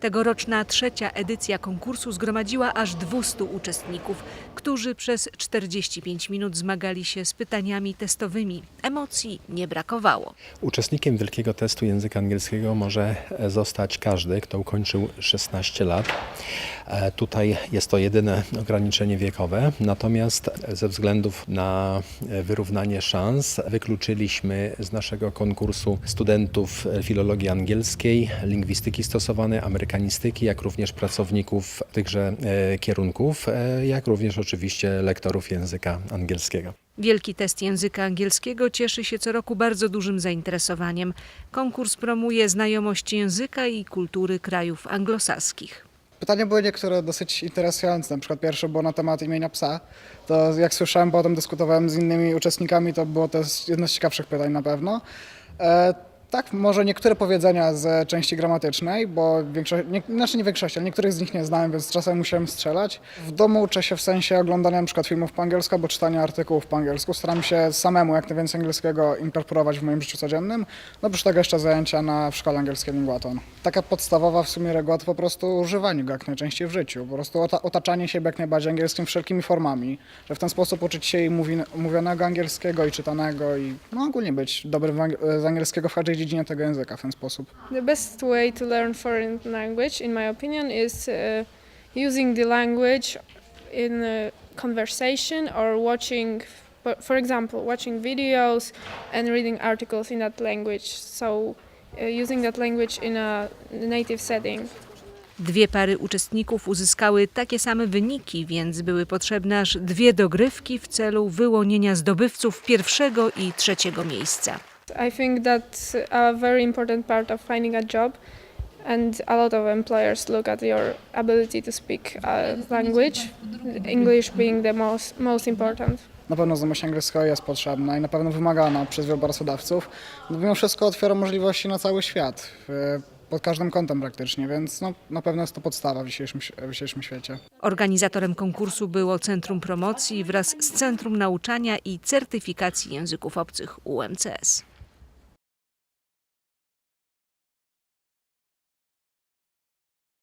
Tegoroczna trzecia edycja konkursu zgromadziła aż 200 uczestników, którzy przez 45 minut zmagali się z pytaniami testowymi. Emocji nie brakowało. Uczestnikiem wielkiego testu języka angielskiego może zostać każdy, kto ukończył 16 lat. E, Tutaj jest to jedyne ograniczenie wiekowe, natomiast ze względów na wyrównanie szans wykluczyliśmy z naszego konkursu studentów filologii angielskiej, lingwistyki stosowanej, amerykanistyki, jak również pracowników tychże e, kierunków, e, jak również oczywiście lektorów języka angielskiego. Wielki test języka angielskiego cieszy się co roku bardzo dużym zainteresowaniem. Konkurs promuje znajomość języka i kultury krajów anglosaskich. Pytania były niektóre dosyć interesujące. Na przykład pierwsze było na temat imienia psa. To jak słyszałem, potem dyskutowałem z innymi uczestnikami, to było to jedno z ciekawszych pytań na pewno. Tak, może niektóre powiedzenia z części gramatycznej, bo większość, nie, znaczy nie większość, ale niektórych z nich nie znałem, więc czasem musiałem strzelać. W domu uczę się w sensie oglądania przykład filmów po angielsku albo czytania artykułów po angielsku. Staram się samemu jak najwięcej angielskiego inkorporować w moim życiu codziennym. No oprócz tego jeszcze zajęcia na w szkole angielskiej Linguaton. Taka podstawowa w sumie reguła to po prostu używanie go jak najczęściej w życiu. Po prostu ota- otaczanie siebie jak najbardziej angielskim wszelkimi formami. Że w ten sposób uczyć się i mówi, mówionego angielskiego i czytanego i no ogólnie być dobrym z angielskiego w każdej dziedzinie tego języka w ten sposób. The best way to learn foreign language, in my opinion, is uh, using the language in uh, conversation or watching, for, for example, watching videos and reading articles in that language. So, uh, using that language in a native setting. Dwie pary uczestników uzyskały takie same wyniki, więc były potrzebne aż dwie dogrywki w celu wyłonienia zdobywców pierwszego i trzeciego miejsca. I think that's a very important part of finding a job, and a lot of employers look at your ability to speak a language, English being the most most important. Na pewno znajomość angielskiego jest potrzebna i na pewno wymagana przez wielu pracodawców. No, mimo wszystko otwiera możliwości na cały świat, w- pod każdym kątem praktycznie, więc no, na pewno jest to podstawa w dzisiejszym, w dzisiejszym świecie. Organizatorem konkursu było Centrum Promocji wraz z Centrum Nauczania i Certyfikacji Języków Obcych UMCS.